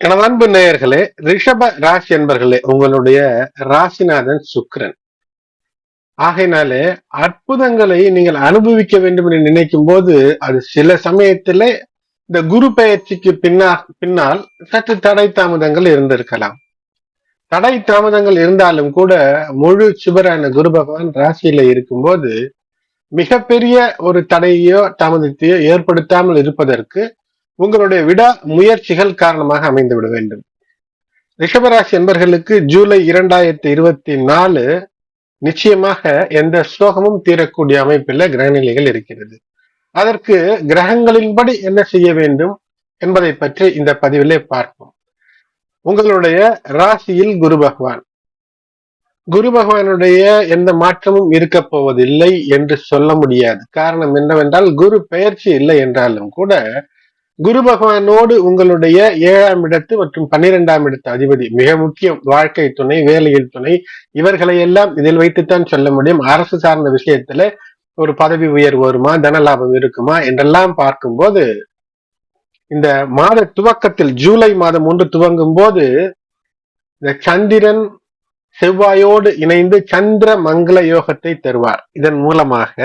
எனது அன்பு நேயர்களே ரிஷப ராசி என்பர்களே உங்களுடைய ராசிநாதன் சுக்ரன் ஆகையினாலே அற்புதங்களை நீங்கள் அனுபவிக்க வேண்டும் என்று நினைக்கும் போது அது சில சமயத்திலே இந்த குரு பெயர்ச்சிக்கு பின்னா பின்னால் சற்று தடை தாமதங்கள் இருந்திருக்கலாம். தடை தாமதங்கள் இருந்தாலும் கூட முழு சுபரான குரு பகவான் ராசியில இருக்கும்போது மிகப்பெரிய ஒரு தடையோ தாமதத்தையோ ஏற்படுத்தாமல் இருப்பதற்கு உங்களுடைய விடா முயற்சிகள் காரணமாக அமைந்து விட வேண்டும். ரிஷபராசி என்பர்களுக்கு ஜூலை இரண்டாயிரத்தி இருபத்தி நாலு நிச்சயமாக எந்த ஸ்லோகமும் தீரக்கூடிய அமைப்பில் கிரகநிலைகள் இருக்கிறது. அதற்கு கிரகங்களின்படி என்ன செய்ய வேண்டும் என்பதை பற்றி இந்த பதிவிலே பார்ப்போம். உங்களுடைய ராசியில் குரு பகவான். குரு பகவானுடைய எந்த மாற்றமும் இருக்க போவதில்லை என்று சொல்ல முடியாது. காரணம் என்னவென்றால் குரு பெயர்ச்சி இல்லை என்றாலும் கூட குரு பகவானோடு உங்களுடைய ஏழாம் இடத்து மற்றும் பன்னிரெண்டாம் இடத்து அதிபதி மிக முக்கியம் வாழ்க்கை துணை வேலையில் துணை இவர்களை எல்லாம் இதில் வைத்துத்தான் சொல்ல முடியும். அரசு சார்ந்த விஷயத்துல ஒரு பதவி உயர்வு வருமா தன லாபம் இருக்குமா என்றெல்லாம் பார்க்கும்போது இந்த மாத துவக்கத்தில் ஜூலை மாதம் ஒன்று துவங்கும் போது இந்த சந்திரன் செவ்வாயோடு இணைந்து சந்திர மங்கள யோகத்தை தருவார். இதன் மூலமாக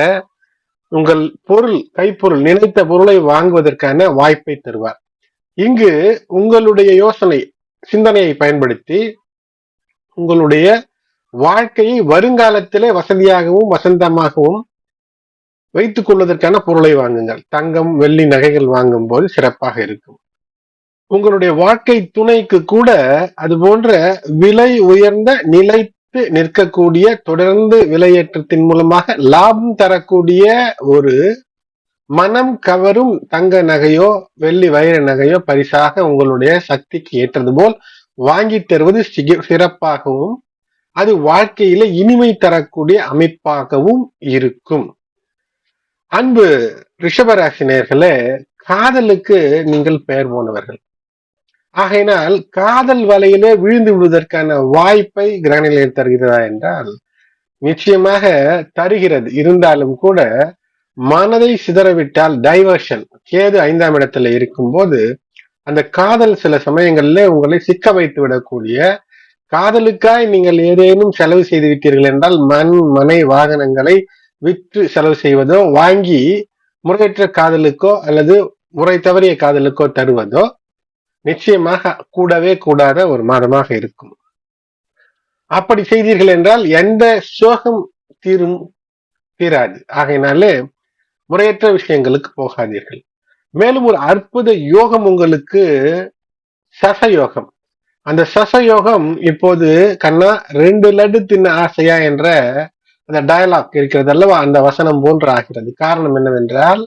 உங்கள் பொருள் கைப்பொருள் நினைத்த பொருளை வாங்குவதற்கான வாய்ப்பை தருவார். இங்கு உங்களுடைய யோசனை சிந்தனையை பயன்படுத்தி உங்களுடைய வாழ்க்கையை வருங்காலத்திலே வசதியாகவும் வசந்தமாகவும் வைத்துக் கொள்வதற்கான பொருளை வாங்குங்கள். தங்கம் வெள்ளி நகைகள் வாங்கும் போது சிறப்பாக இருக்கும். உங்களுடைய வாழ்க்கை துணைக்கு கூட அது போன்ற விலை உயர்ந்த நிலை நிற்கக்கூடிய தொடர்ந்து விலையேற்றத்தின் மூலமாக லாபம் தரக்கூடிய ஒரு மனம் கவரும் தங்க நகையோ வெள்ளி வைர நகையோ பரிசாக உங்களுடைய சக்திக்கு ஏற்றது போல் வாங்கி தருவது சிறப்பாகவும் அது வாழ்க்கையில இனிமை தரக்கூடிய அமைப்பாகவும் இருக்கும். அன்பு ரிஷபராசினியர்களே காதலுக்கு நீங்கள் பெயர் போனவர்கள். ஆகையினால் காதல் வலையிலே விழுந்து விடுவதற்கான வாய்ப்பை கிரகநிலையில் தருகிறதா என்றால் நிச்சயமாக தருகிறது. இருந்தாலும் கூட மனதை சிதறவிட்டால் டைவர்ஷன் கேது ஐந்தாம் இடத்துல இருக்கும்போது அந்த காதல் சில சமயங்கள்ல உங்களை சிக்க வைத்து விடக்கூடிய காதலுக்காய் நீங்கள் ஏதேனும் செலவு செய்து விட்டீர்கள் என்றால் மண் மனை வாகனங்களை விற்று செலவு செய்வதோ வாங்கி முறையற்ற காதலுக்கோ அல்லது முறை தவறிய காதலுக்கோ தருவதோ நிச்சயமாக கூடவே கூடாத ஒரு மாதமாக இருக்கும். அப்படி செய்தீர்கள் என்றால் எந்த சோகம் தீரும் தீராது. ஆகையினாலே முறையற்ற விஷயங்களுக்கு போகாதீர்கள். மேலும் ஒரு அற்புத யோகம் உங்களுக்கு சசயோகம். அந்த சசயோகம் இப்போது கண்ணா ரெண்டு லட்டு தின்ன ஆசையா என்ற அந்த டயலாக் இருக்கிறது அல்லவா? அந்த வசனம் போன்று ஆகிறது. காரணம் என்னவென்றால்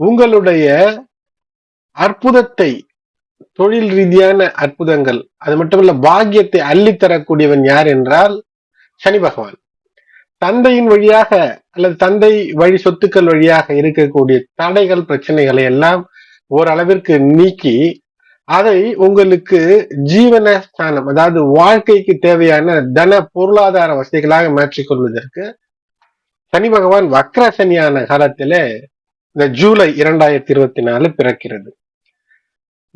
உங்களுடைய அற்புதத்தை தொழில் ரீதியான அற்புதங்கள். அது மட்டுமல்ல பாக்கியத்தை அள்ளித்தரக்கூடியவன் யார் என்றால் சனி பகவான். தந்தையின் வழியாக அல்லது தந்தை வழி சொத்துக்கள் வழியாக இருக்கக்கூடிய தடைகள் பிரச்சனைகளை எல்லாம் ஓரளவிற்கு நீக்கி அதை உங்களுக்கு ஜீவன ஸ்தானம் அதாவது வாழ்க்கைக்கு தேவையான தன பொருளாதார வசதிகளாக மாற்றிக்கொள்வதற்கு சனி பகவான் வக்ர சனியான காலத்திலே இந்த ஜூலை இரண்டாயிரத்தி இருபத்தி நாலு பிறக்கிறது.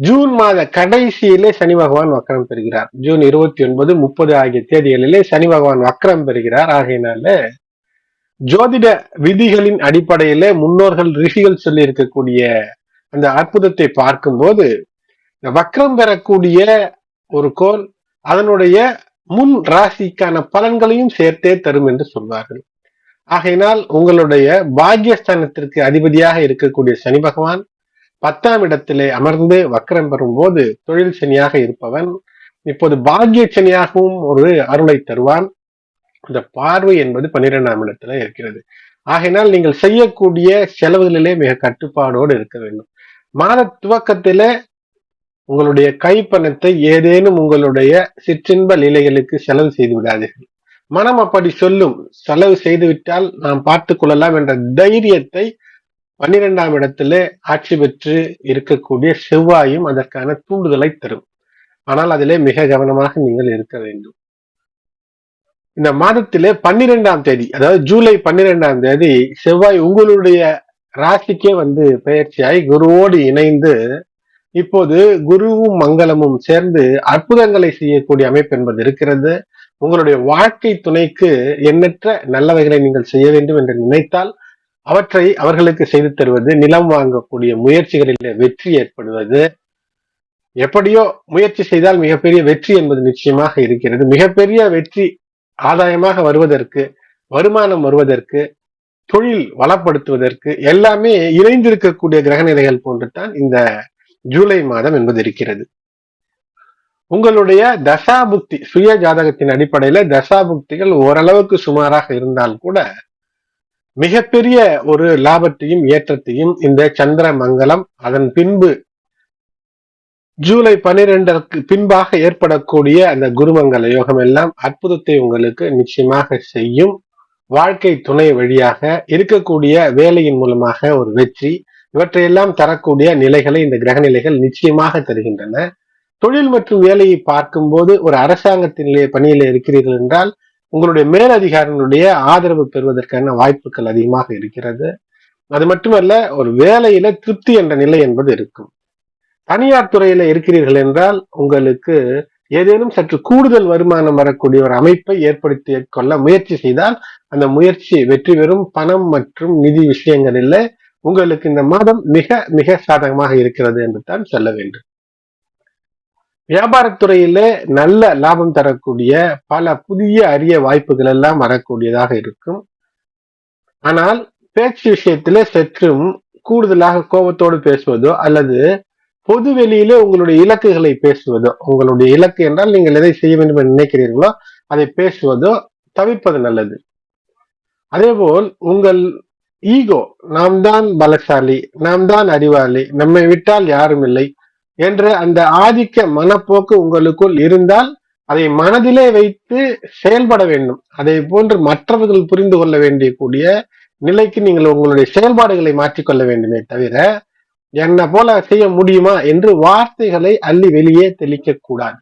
ஜூன் மாத கடைசியிலே சனி பகவான் வக்கரம் பெறுகிறார். ஜூன் இருபத்தி ஒன்பது முப்பது ஆகிய தேதிகளிலே சனி பகவான் வக்கரம் பெறுகிறார். ஆகையினால ஜோதிட விதிகளின் அடிப்படையில முன்னோர்கள் ரிஷிகள் சொல்லி இருக்கக்கூடிய அந்த அற்புதத்தை பார்க்கும்போது வக்கரம் பெறக்கூடிய ஒரு கோல் அதனுடைய முன் ராசிக்கான பலன்களையும் சேர்த்தே தரும் என்று சொல்வார்கள். ஆகையினால் உங்களுடைய பாக்யஸ்தானத்திற்கு அதிபதியாக இருக்கக்கூடிய சனி பகவான் பத்தாம் இடத்திலே அமர்ந்து வக்கரம் பெறும் போது தொழில் சனியாக இருப்பவன் இப்போது பாக்கிய சனியாகவும் ஒரு அருளை தருவான். இந்த பார்வை என்பது பன்னிரெண்டாம் இடத்துல இருக்கிறது. ஆகையினால் நீங்கள் செய்யக்கூடிய செலவுகளிலே மிக கட்டுப்பாடோடு இருக்க வேண்டும். மாத துவக்கத்தில உங்களுடைய கைப்பணத்தை ஏதேனும் உங்களுடைய சிற்றின்ப நிலைகளுக்கு செலவு செய்து விடாதீர்கள். மனம் அப்படி சொல்லும். செலவு செய்துவிட்டால் நாம் பார்த்துக் கொள்ளலாம் என்ற தைரியத்தை பன்னிரெண்டாம் இடத்துல ஆட்சி பெற்று இருக்கக்கூடிய செவ்வாயும் அதற்கான தூண்டுதலை தரும். ஆனால் அதிலே மிக கவனமாக நீங்கள் இருக்க வேண்டும். இந்த மாதத்திலே பன்னிரெண்டாம் தேதி அதாவது ஜூலை பன்னிரெண்டாம் தேதி செவ்வாய் உங்களுடைய ராசிக்கே வந்து பயிற்சியாய் குருவோடு இணைந்து இப்போது குருவும் மங்களமும் சேர்ந்து அற்புதங்களை செய்யக்கூடிய அமைப்பு என்பது இருக்கிறது. உங்களுடைய வாழ்க்கை துணைக்கு எண்ணற்ற நல்லவைகளை நீங்கள் செய்ய வேண்டும் என்று நினைத்தால் அவற்றை அவர்களுக்கு செய்து தருவது நிலம் வாங்கக்கூடிய முயற்சிகளில் வெற்றி ஏற்படுவது. எப்படியோ முயற்சி செய்தால் மிகப்பெரிய வெற்றி என்பது நிச்சயமாக இருக்கிறது. மிகப்பெரிய வெற்றி ஆதாயமாக வருவதற்கு வருமானம் வருவதற்கு தொழில் வளப்படுத்துவதற்கு எல்லாமே இணைந்திருக்கக்கூடிய கிரகநிலைகள் போன்றுதான் இந்த ஜூலை மாதம் என்பது இருக்கிறது. உங்களுடைய தசாபுக்தி சுய ஜாதகத்தின் அடிப்படையில தசாபுக்திகள் ஓரளவுக்கு சுமாராக இருந்தால் கூட மிகப்பெரிய ஒரு லாபத்தையும் ஏற்றத்தையும் இந்த சந்திர மங்கலம் அதன் பின்பு ஜூலை பனிரெண்டற்கு பின்பாக ஏற்படக்கூடிய அந்த குருமங்கல யோகம் எல்லாம் அற்புதத்தை உங்களுக்கு நிச்சயமாக செய்யும் வாழ்க்கை துணை வழியாக இருக்கக்கூடிய வேலையின் மூலமாக ஒரு வெற்றி இவற்றையெல்லாம் தரக்கூடிய நிலைகளை இந்த கிரக நிலைகள் நிச்சயமாக தருகின்றன. தொழில் மற்றும் வேலையை பார்க்கும்போது ஒரு அரசாங்கத்திலே பணியில இருக்கிறீர்கள் என்றால் உங்களுடைய மேலதிகாரிகளுடைய ஆதரவு பெறுவதற்கான வாய்ப்புகள் அதிகமாக இருக்கிறது. அது மட்டுமல்ல ஒரு வேலையில திருப்தி என்ற நிலை என்பது இருக்கும். தனியார் துறையில இருக்கிறீர்கள் என்றால் உங்களுக்கு ஏதேனும் சற்று கூடுதல் வருமானம் வரக்கூடிய ஒரு அமைப்பை ஏற்படுத்தி கொள்ள முயற்சி செய்தால் அந்த முயற்சி வெற்றி பெறும். பணம் மற்றும் நிதி விஷயங்களில் உங்களுக்கு இந்த மாதம் மிக மிக சாதகமாக இருக்கிறது என்று தான் சொல்ல வேண்டும். வியாபாரத்துறையிலே நல்ல லாபம் தரக்கூடிய பல புதிய அரிய வாய்ப்புகள் எல்லாம் வரக்கூடியதாக இருக்கும். ஆனால் பேச்சு விஷயத்திலே சற்றும் கூடுதலாக கோபத்தோடு பேசுவதோ அல்லது பொது வெளியிலே உங்களுடைய இலக்குகளை பேசுவதோ உங்களுடைய இலக்கு என்றால் நீங்கள் எதை செய்ய வேண்டும் என்று நினைக்கிறீர்களோ அதை பேசுவதோ தவிர்ப்பது நல்லது. அதேபோல் உங்கள் ஈகோ நாம் தான் பலசாலி நாம் தான் அறிவாளி நம்மை விட்டால் யாரும் இல்லை என்ற அந்த ஆதிக்க மனப்போக்கு உங்களுக்குள் இருந்தால் அதை மனதிலே வைத்து செயல்பட வேண்டும். அதை போன்று மற்றவர்கள் புரிந்து கொள்ள வேண்டிய கூடிய நிலைக்கு நீங்கள் உங்களுடைய செயல்பாடுகளை மாற்றிக்கொள்ள வேண்டுமே தவிர என்ன போல செய்ய முடியுமா என்று வார்த்தைகளை அள்ளி வெளியே தெளிக்க கூடாது.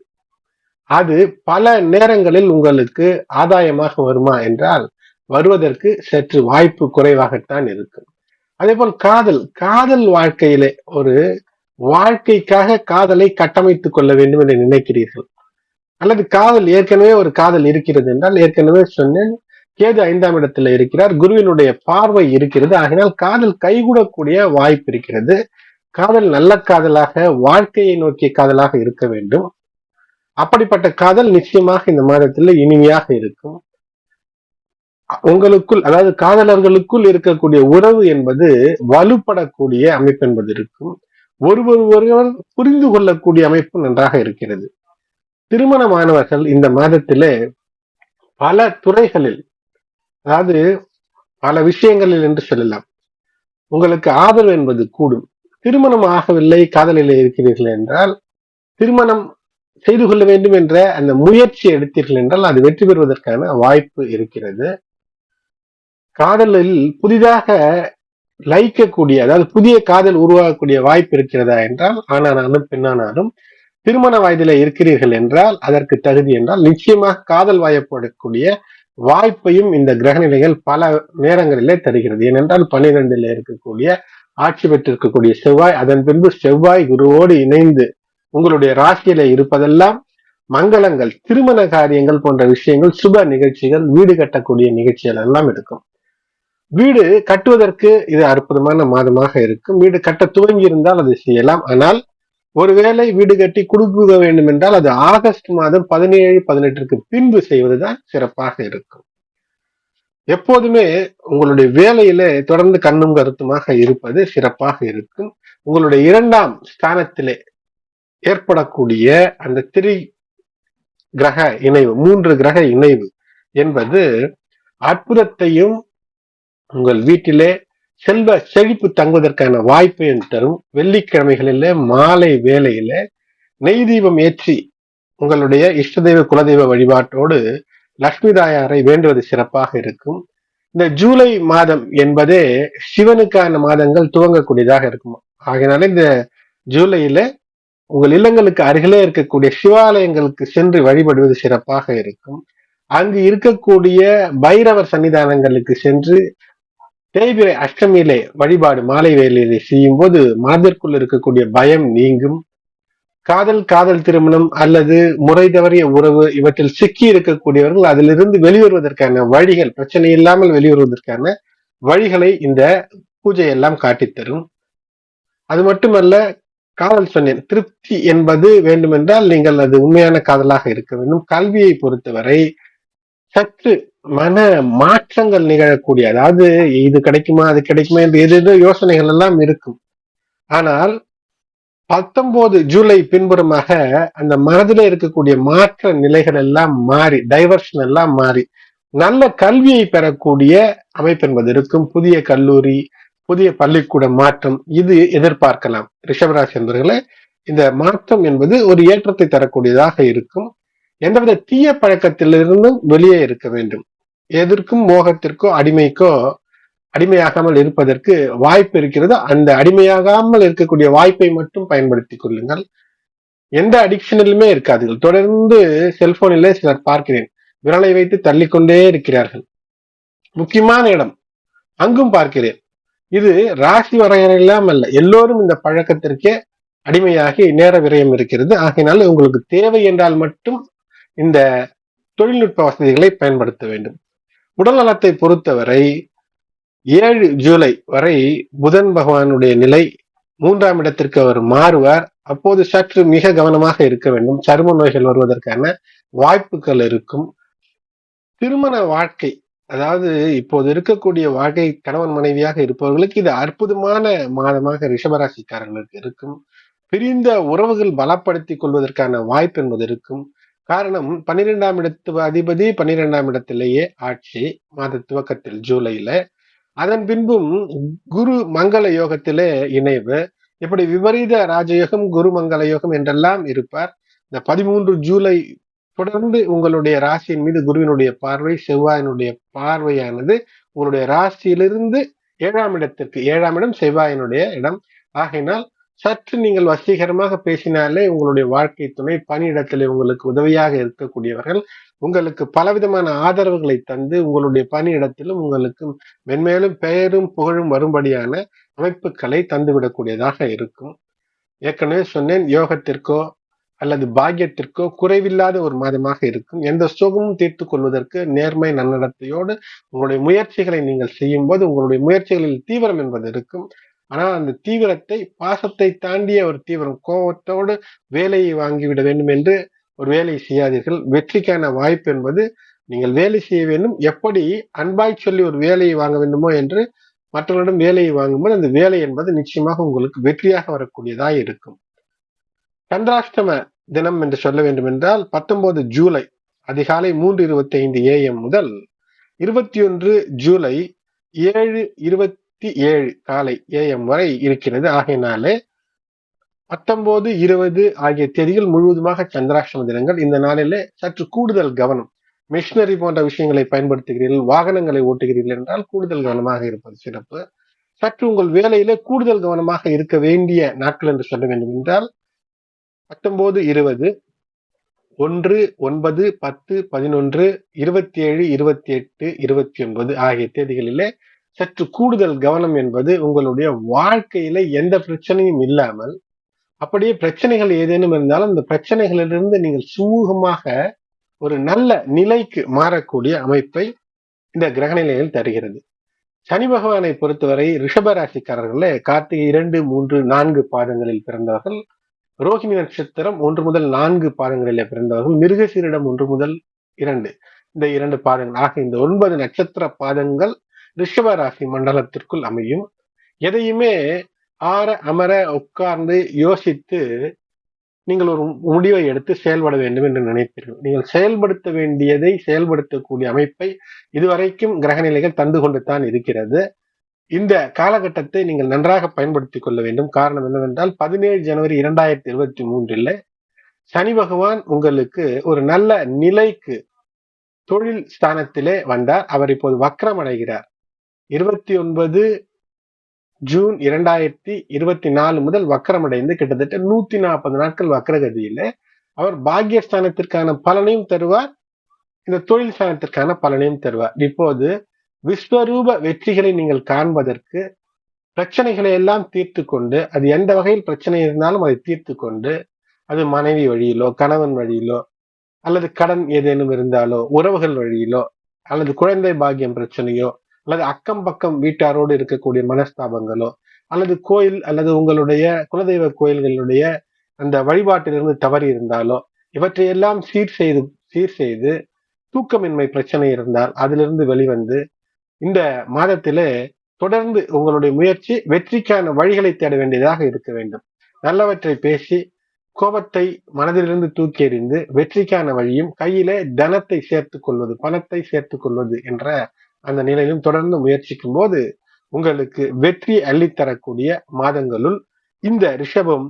அது பல நேரங்களில் உங்களுக்கு ஆதாயமாக வருமா என்றால் வருவதற்கு சற்று வாய்ப்பு குறைவாகத்தான் இருக்கும். அதே போல் காதல் காதல் வாழ்க்கையிலே ஒரு வாழ்க்கைக்காக காதலை கட்டமைத்துக் கொள்ள வேண்டும் என்று நினைக்கிறீர்கள். அல்லது காதல் ஏற்கனவே ஒரு காதல் இருக்கிறது என்றால் ஏற்கனவே சொன்னேன் கேது ஐந்தாம் இடத்துல இருக்கிறார் குருவினுடைய பார்வை இருக்கிறது. ஆகினால் காதல் கைகூடக்கூடிய வாய்ப்பு இருக்கிறது. காதல் நல்ல காதலாக வாழ்க்கையை நோக்கிய காதலாக இருக்க வேண்டும். அப்படிப்பட்ட காதல் நிச்சயமாக இந்த மாதத்துல இனிமையாக இருக்கும். உங்களுக்குள் அதாவது காதலர்களுக்குள் இருக்கக்கூடிய உறவு என்பது வலுப்படக்கூடிய அமைப்பு என்பது இருக்கும். ஒருவர் ஒருவர் புரிந்து கொள்ளக்கூடிய அமைப்பு நன்றாக இருக்கிறது. திருமணமானவர்கள் இந்த மாதத்திலே பல துறைகளில் அதாவது பல விஷயங்களில் என்று சொல்லலாம். உங்களுக்கு ஆதரவு என்பது கூடும். திருமணம் ஆகவில்லை காதலில் இருக்கிறீர்கள் என்றால் திருமணம் செய்து கொள்ள வேண்டும் என்ற அந்த முயற்சி எடுத்தீர்கள் என்றால் அது வெற்றி பெறுவதற்கான வாய்ப்பு இருக்கிறது. காதலில் புதிதாக லைக்கக்கூடிய அதாவது புதிய காதல் உருவாகக்கூடிய வாய்ப்பு இருக்கிறதா என்றால் ஆனானாலும் பெண்ணானாலும் திருமண வயதில இருக்கிறீர்கள் என்றால் அதற்கு தகுதி என்றால் நிச்சயமாக காதல் வாயப்படக்கூடிய வாய்ப்பையும் இந்த கிரகநிலைகள் பல நேரங்களிலே தருகிறது. ஏனென்றால் பன்னிரெண்டுல இருக்கக்கூடிய ஆட்சி பெற்றிருக்கக்கூடிய செவ்வாய் அதன் பின்பு செவ்வாய் குருவோடு இணைந்து உங்களுடைய ராசியில இருப்பதெல்லாம் மங்களங்கள் திருமண காரியங்கள் போன்ற விஷயங்கள் சுப நிகழ்ச்சிகள் வீடு கட்டக்கூடிய நிகழ்ச்சிகள் எல்லாம் இருக்கும் வீடு கட்டுவதற்கு இது அற்புதமான மாதமாக இருக்கும். வீடு கட்ட துவங்கி இருந்தால் அதை செய்யலாம். ஆனால் ஒருவேளை வீடு கட்டி கொடுக்க வேண்டும் என்றால் அது ஆகஸ்ட் மாதம் பதினேழு பதினெட்டிற்கு பின்பு செய்வதுதான் சிறப்பாக இருக்கும். எப்போதுமே உங்களுடைய வேலையில தொடர்ந்து கண்ணும் கருத்துமாக இருப்பது சிறப்பாக இருக்கும். உங்களுடைய இரண்டாம் ஸ்தானத்திலே ஏற்படக்கூடிய அந்த திரி கிரக இணைவு மூன்று கிரக இணைவு என்பது அற்புதத்தையும் உங்கள் வீட்டிலே செல்வ செழிப்பு தங்குவதற்கான வாய்ப்பையும் தரும். வெள்ளிக்கிழமைகளிலே மாலை வேலையில நெய் தீபம் ஏற்றி உங்களுடைய இஷ்ட தெய்வ குலதெய்வ வழிபாட்டோடு லக்ஷ்மி தாயாரை வேண்டுவது சிறப்பாக இருக்கும். இந்த ஜூலை மாதம் என்பதே சிவனுக்கான மாதங்கள் துவங்கக்கூடியதாக இருக்கும். ஆகையினால இந்த ஜூலையில உங்கள் இல்லங்களுக்கு அருகிலே இருக்கக்கூடிய சிவாலயங்களுக்கு சென்று வழிபடுவது சிறப்பாக இருக்கும். அங்கு இருக்கக்கூடிய பைரவர் சன்னிதானங்களுக்கு சென்று தேய்பிரை அஷ்டமியிலே வழிபாடு மாலை வேலையிலே செய்யும் போது மனதிற்குள் இருக்கக்கூடிய பயம் நீங்கும். காதல் காதல் திருமணம் அல்லது முறை தவறிய உறவு இவற்றில் சிக்கி இருக்கக்கூடியவர்கள் அதிலிருந்து வெளிவருவதற்கான வழிகள் பிரச்சனை இல்லாமல் வெளிவருவதற்கான வழிகளை இந்த பூஜை எல்லாம் காட்டித்தரும் அது மட்டுமல்ல காதல் சொன்னேன் திருப்தி என்பது வேண்டுமென்றால் நீங்கள் அது உண்மையான காதலாக இருக்க வேண்டும். கல்வியை பொறுத்தவரை சற்று மன மாற்றங்கள் நிகழக்கூடிய அதாவது இது கிடைக்குமா அது கிடைக்குமா என்று ஏதேதோ யோசனைகள் எல்லாம் இருக்கும். ஆனால் பத்தொன்பது ஜூலை பின்புறமாக அந்த மனதில் இருக்கக்கூடிய மாற்ற நிலைகள் எல்லாம் மாறி டைவர்ஷன் எல்லாம் மாறி நல்ல கல்வியை பெறக்கூடிய அமைப்பு என்பது இருக்கும். புதிய கல்லூரி புதிய பள்ளிக்கூட மாற்றம் இது எதிர்பார்க்கலாம். ரிஷபராசி என்பவர்களே இந்த மாற்றம் என்பது ஒரு ஏற்றத்தை தரக்கூடியதாக இருக்கும். எந்தவித தீய பழக்கத்திலிருந்தும் வெளியே இருக்க வேண்டும். எதற்கும் மோகத்திற்கோ அடிமைக்கோ அடிமையாகாமல் இருப்பதற்கு வாய்ப்பு இருக்கிறது. அந்த அடிமையாகாமல் இருக்கக்கூடிய வாய்ப்பை மட்டும் பயன்படுத்திக் கொள்ளுங்கள். எந்த அடிக்ஷனிலுமே இருக்காதுகள். தொடர்ந்து செல்போனிலே சிலர் பார்க்கிறேன். விரலை வைத்து தள்ளிக்கொண்டே இருக்கிறார்கள். முக்கியமான இடம். அங்கும் பார்க்கிறேன். இது ராசி வரையறையெல்லாம் அல்ல. எல்லோரும் இந்த பழக்கத்திற்கே அடிமையாகி நேர விரயம் இருக்கிறது. ஆகையினால உங்களுக்கு தேவை என்றால் மட்டும் இந்த தொழில்நுட்ப வசதிகளை பயன்படுத்த வேண்டும். உடல் நலத்தை பொறுத்தவரை ஏழு ஜூலை வரை புதன் பகவானுடைய நிலை மூன்றாம் இடத்திற்கு அவர் மாறுவார். அப்போது சற்று மிக கவனமாக இருக்க வேண்டும். சரும நோய்கள் வருவதற்கான வாய்ப்புகள் இருக்கும். திருமண வாழ்க்கை அதாவது இப்போது இருக்கக்கூடிய வாழ்க்கை கணவன் மனைவியாக இருப்பவர்களுக்கு இது அற்புதமான மாதமாக ரிஷபராசிக்காரர்களுக்கு இருக்கும். பிரிந்த உறவுகள் பலப்படுத்திக் கொள்வதற்கான வாய்ப்பு என்பது இருக்கும். காரணம் பன்னிரெண்டாம் இடத்து அதிபதி பன்னிரெண்டாம் இடத்திலேயே ஆட்சி மாத துவக்கத்தில் ஜூலையில. அதன் பின்பும் குரு மங்கள யோகத்திலே இணைவு. இப்படி விபரீத ராஜயோகம் குரு மங்கள யோகம் என்றெல்லாம் இருப்பார். இந்த பதிமூன்று ஜூலை தொடர்ந்து உங்களுடைய ராசியின் மீது குருவினுடைய பார்வை செவ்வாயினுடைய பார்வையானது உங்களுடைய ராசியிலிருந்து ஏழாம் இடத்திற்கு ஏழாம் இடம் செவ்வாயினுடைய இடம். ஆகையினால் சற்று நீங்கள் வசீகரமாக பேசினாலே உங்களுடைய வாழ்க்கை துணை பணியிடத்தில் உங்களுக்கு உதவியாக இருக்கக்கூடியவர்கள் உங்களுக்கு பலவிதமான ஆதரவுகளை தந்து உங்களுடைய பணியிடத்திலும் உங்களுக்கு மென்மேலும் பெயரும் புகழும் வரும்படியான அமைப்புகளை தந்துவிடக்கூடியதாக இருக்கும். ஏற்கனவே சொன்னேன் யோகத்திற்கோ அல்லது பாக்கியத்திற்கோ குறைவில்லாத ஒரு மாதமாக இருக்கும். எந்த சோகமும் தீர்த்து கொள்வதற்கு நேர்மை நன்னடத்தையோடு உங்களுடைய முயற்சிகளை நீங்கள் செய்யும் போது உங்களுடைய முயற்சிகளில் தீவிரம் என்பது இருக்கும். ஆனால் அந்த தீவிரத்தை பாசத்தை தாண்டிய ஒரு தீவிரம் கோபத்தோடு வேலையை வாங்கிவிட வேண்டும் என்று ஒரு வேலையை செய்யாதீர்கள். வெற்றிக்கான வாய்ப்பு என்பது நீங்கள் வேலை செய்ய வேண்டும். எப்படி அன்பாய் சொல்லி ஒரு வேலையை வாங்க வேண்டுமோ என்று மற்றவர்களிடம் வேலையை வாங்கும்போது அந்த வேலை என்பது நிச்சயமாக உங்களுக்கு வெற்றியாக வரக்கூடியதாக இருக்கும். சந்திராஷ்டம தினம் என்று சொல்ல வேண்டும் என்றால் பத்தொன்பது ஜூலை அதிகாலை மூன்று இருபத்தி ஐந்து ஏஎம் முதல் இருபத்தி ஒன்று ஜூலை ஏழு இருபத்தி ஏழு காலை ஏஎம் வரை இருக்கிறது. ஆகையினாலே பத்தொன்பது இருபது ஆகிய தேதிகள் முழுவதுமாக சந்திராஷ்டம தினங்கள். இந்த நாளிலே சற்று கூடுதல் கவனம். மிஷினரி போன்ற விஷயங்களை பயன்படுத்துகிறீர்கள் வாகனங்களை ஓட்டுகிறீர்கள் என்றால் கூடுதல் கவனமாக இருப்பது சிறப்பு. சற்று உங்கள் வேலையில கூடுதல் கவனமாக இருக்க வேண்டிய நாட்கள் என்று சொல்ல வேண்டும் என்றால் பத்தொன்பது இருபது ஒன்று ஒன்பது பத்து பதினொன்று இருபத்தி ஏழு இருபத்தி எட்டு இருபத்தி ஒன்பது ஆகிய தேதிகளிலே சற்று கூடுதல் கவனம் என்பது உங்களுடைய வாழ்க்கையில எந்த பிரச்சனையும் இல்லாமல் அப்படியே பிரச்சனைகள் ஏதேனும் இருந்தாலும் அந்த பிரச்சனைகளிலிருந்து நீங்கள் சுமூகமாக ஒரு நல்ல நிலைக்கு மாறக்கூடிய அமைப்பை இந்த கிரகநிலையில் தருகிறது. சனி பகவானை பொறுத்தவரை ரிஷபராசிக்காரர்கள கார்த்திகை இரண்டு மூன்று நான்கு பாதங்களில் பிறந்தவர்கள் ரோஹிணி நட்சத்திரம் ஒன்று முதல் நான்கு பாதங்களிலே பிறந்தவர்கள் மிருகசீரிடம் ஒன்று முதல் இரண்டு. இந்த இரண்டு பாதங்கள் ஆக இந்த ஒன்பது நட்சத்திர பாதங்கள் ரிஷபராசி மண்டலத்திற்குள் அமையும். எதையுமே ஆற அமர உட்கார்ந்து யோசித்து நீங்கள் ஒரு முடிவை எடுத்து செயல்பட வேண்டும் என்று நினைப்பீர்கள். நீங்கள் செயல்படுத்த வேண்டியதை செயல்படுத்தக்கூடிய அமைப்பை இதுவரைக்கும் கிரகநிலைகள் தந்து கொண்டு தான் இருக்கிறது. இந்த காலகட்டத்தை நீங்கள் நன்றாக பயன்படுத்திக் கொள்ள வேண்டும். காரணம் என்னவென்றால் பதினேழு ஜனவரி இரண்டாயிரத்தி இருபத்தி மூன்றில் சனி பகவான் உங்களுக்கு ஒரு நல்ல நிலைக்கு தொழில் ஸ்தானத்திலே வந்தார். அவர் இப்போது வக்கரம் அடைகிறார். இருபத்தி ஒன்பது ஜூன் இரண்டாயிரத்தி இருபத்தி நாலு முதல் வக்கரமடைந்து கிட்டத்தட்ட நூத்தி நாற்பது நாட்கள் வக்கரகதியில அவர் பாக்கியஸ்தானத்திற்கான பலனையும் தருவார் இந்த தொழில் ஸ்தானத்திற்கான பலனையும் தருவார். இப்போது விஸ்வரூப வெற்றிகளை நீங்கள் காண்பதற்கு பிரச்சனைகளை எல்லாம் தீர்த்து கொண்டு அது எந்த வகையில் பிரச்சனை இருந்தாலும் அதை தீர்த்து கொண்டு அது மனைவி வழியிலோ கணவன் வழியிலோ அல்லது கடன் ஏதேனும் இருந்தாலோ உறவுகள் வழியிலோ அல்லது குழந்தை பாக்கியம் பிரச்சனையோ அல்லது அக்கம் பக்கம் வீட்டாரோடு இருக்கக்கூடிய மனஸ்தாபங்களோ அல்லது கோயில் அல்லது உங்களுடைய குலதெய்வ கோயில்களுடைய அந்த வழிபாட்டிலிருந்து தவறி இருந்தாலோ இவற்றையெல்லாம் சீர் செய்து சீர் செய்து தூக்கமின்மை பிரச்சனை இருந்தால் அதிலிருந்து வெளிவந்து இந்த மாதத்திலே தொடர்ந்து உங்களுடைய முயற்சி வெற்றிக்கான வழிகளை தேட வேண்டியதாக இருக்க வேண்டும். நல்லவற்றை பேசி கோபத்தை மனதிலிருந்து தூக்கி எறிந்து வெற்றிக்கான வழியும் கையிலே தனத்தை சேர்த்து கொள்வது பணத்தை சேர்த்து கொள்வது என்ற அந்த நிலையிலும் தொடர்ந்து முயற்சிக்கும் போது உங்களுக்கு வெற்றி அள்ளித்தரக்கூடிய மாதங்களுள் இந்த ரிஷபம்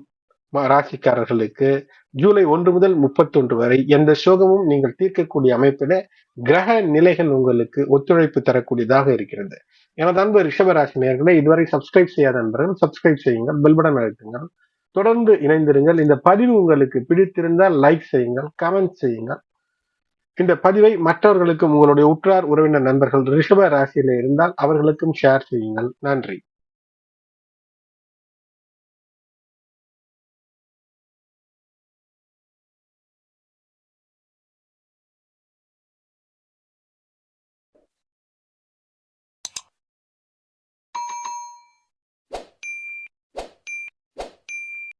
ராசிக்காரர்களுக்கு ஜூலை ஒன்று முதல் முப்பத்தொன்று வரை எந்த சோகமும் நீங்கள் தீர்க்கக்கூடிய அமைப்பில கிரக நிலைகள் உங்களுக்கு ஒத்துழைப்பு தரக்கூடியதாக இருக்கிறது. எனது அன்பு ரிஷபராசி நேர்களை இதுவரை சப்ஸ்கிரைப் செய்யாத நண்பர்கள் சப்ஸ்கிரைப் செய்யுங்கள் பெல்படன் அழுத்துங்கள். தொடர்ந்து இணைந்திருங்கள். இந்த பதிவு உங்களுக்கு பிடித்திருந்தால் லைக் செய்யுங்கள் கமெண்ட் செய்யுங்கள். இந்த பதிவை மற்றவர்களுக்கும் உங்களுடைய உற்றார் உறவினர் நண்பர்கள் ரிஷப ராசியில இருந்தால் அவர்களுக்கும் ஷேர் செய்யுங்கள். நன்றி.